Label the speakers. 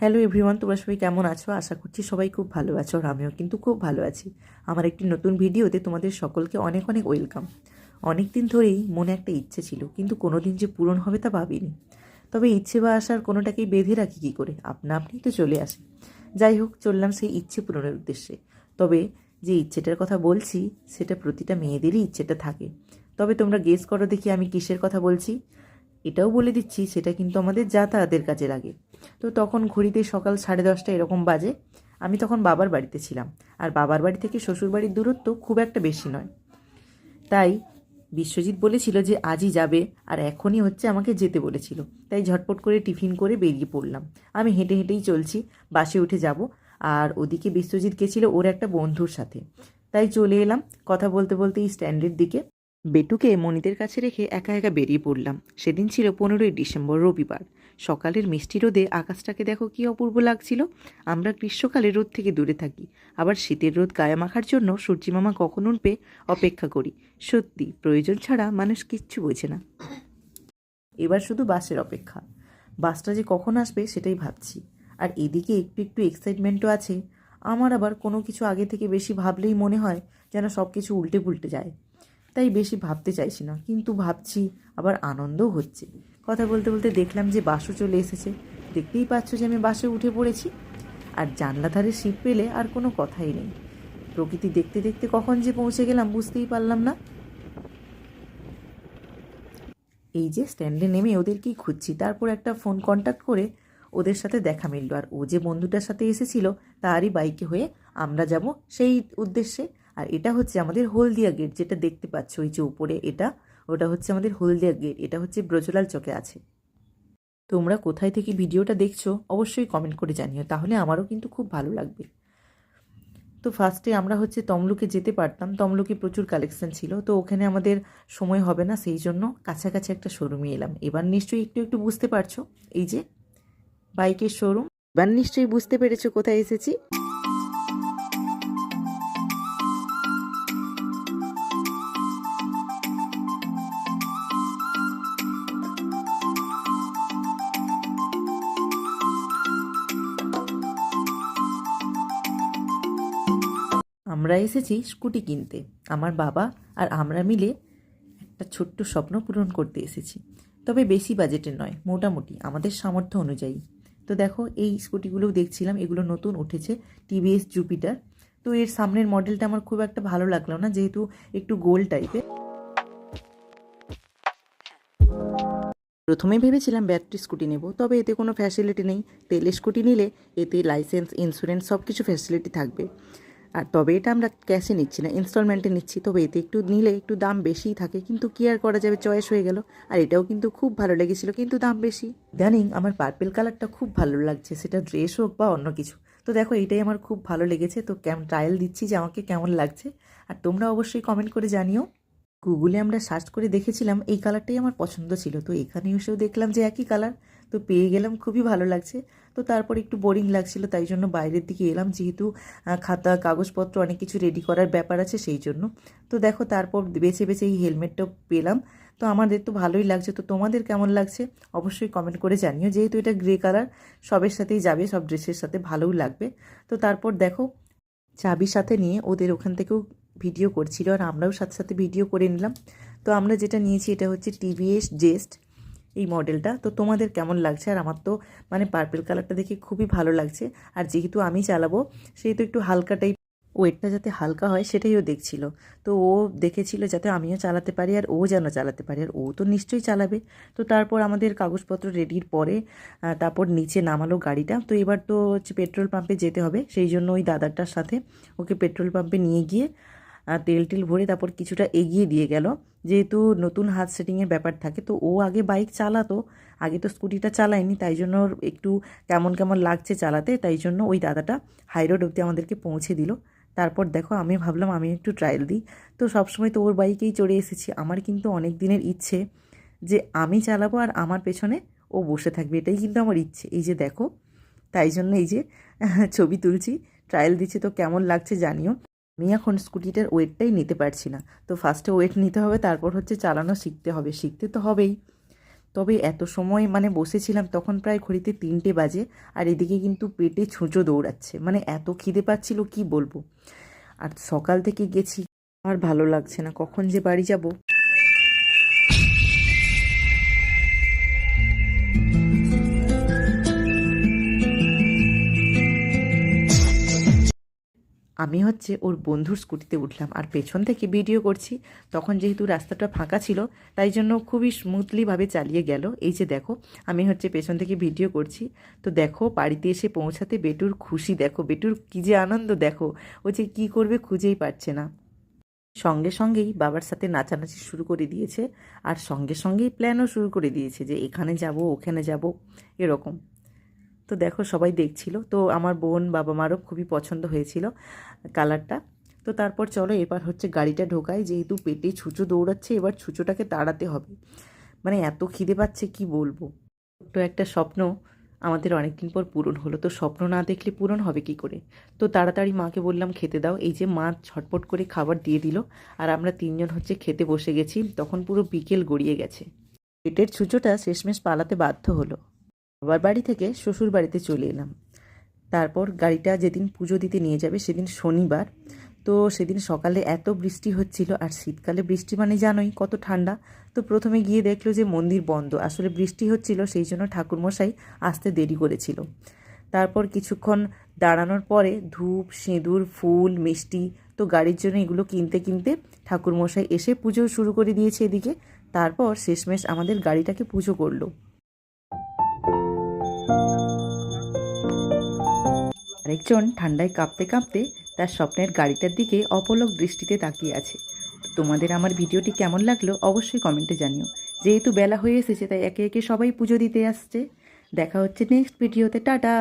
Speaker 1: Hello everyone তোমরা সবাই কেমন আছো? আশা করছি সবাই খুব ভালো আছো আর আমিও কিন্তু খুব ভালো আছি। আমার একটি নতুন ভিডিওতে তোমাদের সকলকে অনেক অনেক ওয়েলকাম। অনেক দিন ধরেই মনে একটা ইচ্ছে ছিল, কিন্তু কোনো দিন যে পূরণ হবে তা ভাবিনি। তবে ইচ্ছে বা আসার কোনোটাকেই বেঁধে রাখি কী করে? আপনা আপনিই তো চলে আসে যাই হোক, চললাম সেই ইচ্ছে পূরণের উদ্দেশ্যে। তবে যে ইচ্ছেটার কথা বলছি, সেটা প্রতিটা মেয়েদেরই ইচ্ছেটা থাকে। তবে তোমরা গেস করো দেখি আমি কিসের কথা বলছি? এটাও বলে দিচ্ছি, সেটা কিন্তু আমাদের যাতায়াতের কাজে লাগে। তো তখন ঘড়িতে সকাল সাড়ে দশটা এরকম বাজে, আমি তখন বাবার বাড়িতে ছিলাম। আর বাবার বাড়ি থেকে শ্বশুর বাড়ির দূরত্ব খুব একটা বেশি নয়। তাই বিশ্বজিৎ বলেছিল যে আজই যাবে, আর এখনই হচ্ছে আমাকে যেতে বলেছিল। তাই ঝটপট করে টিফিন করে বেরিয়ে পড়লাম। আমি হেঁটে হেঁটেই চলছি, বাসে উঠে যাব। আর ওদিকে বিশ্বজিৎ গেছিল ওর একটা বন্ধুর সাথে। তাই চলে এলাম কথা বলতে বলতে এই স্ট্যান্ডের দিকে। বেটুকে মনিদের কাছে রেখে একা একা বেরিয়ে পড়লাম। সেদিন ছিল পনেরোই ডিসেম্বর, রবিবার। সকালের মিষ্টি রোদে আকাশটাকে দেখো কি অপূর্ব লাগছিল। আমরা গ্রীষ্মকালে রোদ থেকে দূরে থাকি। আবার শীতের রোদ গায়ে মাখার জন্য সূর্যিমামা কখন উঠবে অপেক্ষা করি। সত্যি, প্রয়োজন ছাড়া মানুষ কিচ্ছু বোঝে না। এবার শুধু বাসের অপেক্ষা। বাসটা যে কখন আসবে সেটাই ভাবছি। আর এদিকে একটু একটু এক্সাইটমেন্টও আছে। আমার আবার কোনো কিছু আগে থেকে বেশি ভাবলেই মনে হয় যেন সব কিছু উল্টে পুল্টে যায়। তাই বেশি ভাবতে চাইছি না। কিন্তু ভাবছি আবার আনন্দও হচ্ছে। কথা বলতে বলতে দেখলাম যে বাসও চলে এসেছে। দেখতেই পাচ্ছ যে আমি বাসে উঠে পড়েছি। আর জানলা ধারে সিট পেলে আর কোনো কথাই নেই। প্রকৃতি দেখতে দেখতে কখন যে পৌঁছে গেলাম বুঝতেই পারলাম না। এই যে স্ট্যান্ডে নেমে ওদেরকেই খুঁজছি। তারপর একটা ফোন কন্ট্যাক্ট করে ওদের সাথে দেখা মিলল। আর ও যে বন্ধুটার সাথে এসেছিল, তারই বাইকে হয়ে আমরা যাব সেই উদ্দেশ্যে। আর এটা হচ্ছে আমাদের হলদিয়া গেট যেটা দেখতে পাচ্ছ ওই যে উপরে, এটা, ওটা হচ্ছে আমাদের হলদিয়া গেট এটা হচ্ছে ব্রজলাল চকে আছে। তোমরা কোথায় থেকে ভিডিওটা দেখছ, অবশ্যই কমেন্ট করে জানিও, তাহলে আমারও কিন্তু খুব ভালো লাগবে। তো ফার্স্টে আমরা হচ্ছে তমলুকে যেতে পারতাম, তমলুকে প্রচুর কালেকশন ছিল, তো ওখানে আমাদের সময় হবে না, সেই জন্য কাছাকাছি একটা শোরুমে এলাম। এবার নিশ্চয়ই একটু একটু বুঝতে পারছ, এই যে বাইকের শোরুম এবার নিশ্চয়ই বুঝতে পেরেছ কোথায় এসেছি। আমরা এসেছি স্কুটি কিনতে। আমার বাবা আর আমরা মিলে একটা ছোট্ট স্বপ্ন পূরণ করতে এসেছি। তবে বেশি বাজেটের নয়, মোটামুটি, আমাদের সামর্থ্য অনুযায়ী। তো দেখো, এই স্কুটিগুলোও দেখছিলাম, এগুলো নতুন উঠেছে টিভিএস জুপিটার তো এর সামনের মডেলটা আমার খুব একটা ভালো লাগল না, যেহেতু একটু গোল টাইপের। প্রথমে ভেবেছিলাম ব্যাটারি স্কুটি নেব, তবে এতে কোনো ফ্যাসিলিটি নেই। তেলের স্কুটি নিলে এতে লাইসেন্স ইন্স্যুরেন্স সব কিছু ফ্যাসিলিটি থাকবে। আর তবে এটা আমরা ক্যাশে নিচ্ছি না ইনস্টলমেন্টে নিচ্ছি, তবে এতে একটু নিলে একটু দাম বেশিই থাকে, কিন্তু কি আর করা যাবে চয়েস হয়ে গেল। আর এটাও কিন্তু খুব ভালো লেগেছিল, কিন্তু দাম বেশি। জানিং, আমার পার্পেল কালারটা খুব ভালো লাগছে, সেটা ড্রেস হোক বা অন্য কিছু। তো দেখো, এটাই আমার খুব ভালো লেগেছে, তো কেমন ট্রায়াল দিচ্ছি যে আমাকে কেমন লাগছে। আর তোমরা অবশ্যই কমেন্ট করে জানিও। গুগলে আমরা সার্চ করে দেখেছিলাম, এই কালারটাই আমার পছন্দ ছিল, তো এখানে এসেও দেখলাম যে একই কালার তো পেয়ে গেলাম, খুবই ভালো লাগছে। তো তারপর একটু বোরিং লাগছিল, তাই জন্য বাইরের দিকে এলাম। যেহেতু খাতা, কাগজপত্র অনেক কিছু রেডি করার ব্যাপার আছে, সেই জন্য। তো দেখো, তারপর বেছে বেছে এই হেলমেটটাও পেলাম। তো আমাদের তো ভালোই লাগছে। তো তোমাদের কেমন লাগছে? অবশ্যই কমেন্ট করে জানিও। যেহেতু এটা গ্রে কালার সবের সাথেই যাবে, সব ড্রেসের সাথে ভালোও লাগবে। তো তারপর দেখো, চাবির সাথে নিয়ে ওদের ওখান থেকেও ভিডিও করছিল, আর আমরাও সাথে সাথে ভিডিও করে নিলাম। তো আমরা যেটা নিয়েছি, এটা হচ্ছে টিভিএস জেস্ট এই মডেলটা। তো তোমাদের কেমন লাগছে? আর আমার তো মানে পার্পেল কালারটা দেখে খুবই ভালো লাগছে। আর যেহেতু আমি চালাবো, সেহেতু একটু হালকা টাইপ ওয়েটটা যাতে হালকা হয়, সেটাই ও দেখছিল। তো ও দেখেছিল যাতে আমিও চালাতে পারি আর ও যেন চালাতে পারি। আর ও তো নিশ্চয়ই চালাবে। তো তারপর আমাদের কাগজপত্র রেডির পরে তারপর নিচে নামালো গাড়িটা। তো এবার তো হচ্ছে পেট্রোল পাম্পে যেতে হবে। সেই জন্য ওই দাদাটার সাথে ওকে পেট্রোল পাম্পে নিয়ে গিয়ে তেল টেল ভরে তারপর কিছুটা এগিয়ে দিয়ে গেল। যেহেতু নতুন হাত সেটিংয়ের ব্যাপার থাকে, তো ও আগে বাইক চালাতো। আগে তো স্কুটিটা চালায়নি, তাই জন্য একটু কেমন কেমন লাগছে চালাতে, তাই জন্য ওই দাদাটা হাই রোড অবধি আমাদেরকে পৌঁছে দিল। তারপর দেখো, আমি ভাবলাম আমি একটু ট্রায়াল দিই। তো সবসময় তো ওর বাইকেই চড়ে এসেছি। আমার কিন্তু অনেক দিনের ইচ্ছে যে আমি চালাবো আর আমার পেছনে ও বসে থাকবে। এটাই কিন্তু আমার ইচ্ছে। এই যে দেখো, তাই জন্য এই যে ছবি তুলছি ট্রায়াল দিচ্ছি, তো কেমন লাগছে জানিও। আমি এখন স্কুটিটার ওয়েটটাই নিতে পারছি না। তো ফার্স্টে ওয়েট নিতে হবে, তারপর হচ্ছে চালানো শিখতে হবে। শিখতে তো হবেই। তবে এত সময় মানে বসেছিলাম, তখন প্রায় ঘড়িতে তিনটে বাজে আর এদিকে কিন্তু পেটে ছুঁচো দৌড়াচ্ছে। মানে এত খিদে পাচ্ছিল, কি বলব? আর সকাল থেকে গেছি, আর ভালো লাগছে না। কখন যে বাড়ি যাব? আমি হচ্ছে ওর বন্ধুর স্কুটিতে উঠলাম আর পেছন থেকে ভিডিও করছি। তখন যেহেতু রাস্তাটা ফাঁকা ছিল, তাই জন্য খুবই স্মুথলিভাবে চালিয়ে গেল। এই যে দেখো, আমি হচ্ছে পেছন থেকে ভিডিও করছি। তো দেখো, বাড়িতে এসে পৌঁছাতে বেটুর খুশি। দেখো, বেটুর কী যে আনন্দ, দেখো। ও যে কী করবে খুঁজেই পাচ্ছে না। সঙ্গে সঙ্গেই বাবার সাথে নাচানাচি শুরু করে দিয়েছে। আর সঙ্গে সঙ্গেই প্ল্যানও শুরু করে দিয়েছে যে এখানে যাব, ওখানে যাব, এরকম। তো দেখো সবাই দেখছিল। তো আমার বোন বাবা মারও খুবই পছন্দ হয়েছিল কালারটা। তো তারপর চলো এবার হচ্ছে গাড়িটা ঢোকায় যেহেতু পেটে ছুঁচো দৌড়াচ্ছে, এবার ছুঁচোটাকে তাড়াতে হবে। মানে এত খিদে পাচ্ছে, কি বলব? তো একটা স্বপ্ন আমাদের অনেকদিন পর পূরণ হলো। তো স্বপ্ন না দেখলে পূরণ হবে কি করে? তো তাড়াতাড়ি মাকে বললাম, খেতে দাও। এই যে মা ছটপট করে খাবার দিয়ে দিল। আর আমরা তিনজন হচ্ছে খেতে বসে গেছি। তখন পুরো বিকেল গড়িয়ে গেছে। পেটের ছুঁচোটা শেষমেশ পালাতে বাধ্য হলো। বাবার বাড়ি থেকে শ্বশুর বাড়িতে চলে এলাম। তারপর গাড়িটা যেদিন পুজো দিতে নিয়ে যাবে সেদিন শনিবার। তো সেদিন সকালে এত বৃষ্টি হচ্ছিল আর শীতকালে বৃষ্টি মানে জানোই কত ঠান্ডা। তো প্রথমে গিয়ে দেখল যে মন্দির বন্ধ। আসলে বৃষ্টি হচ্ছিল সেই জন্য ঠাকুরমশাই আসতে দেরি করেছিল। তারপর কিছুক্ষণ দাঁড়ানোর পরে ধূপ, সিঁদুর, ফুল, মিষ্টি তো গাড়ির জন্য এগুলো কিনতে কিনতে ঠাকুরমশাই এসে পুজো শুরু করে দিয়েছে এদিকে। তারপর শেষমেশ আমাদের গাড়িটাকে পুজো করল। আরেকজন ঠান্ডায় কাঁপতে কাঁপতে তার স্বপ্নের গাড়িটার দিকে অপলক দৃষ্টিতে তাকিয়ে আছে। তোমাদের আমার ভিডিওটি কেমন লাগল অবশ্যই কমেন্টে জানিও। যেহেতু বেলা হয়ে এসেছে, তাই একে একে সবাই পুজো দিতে আসছে। দেখা হচ্ছে নেক্সট ভিডিওতে। টাটা!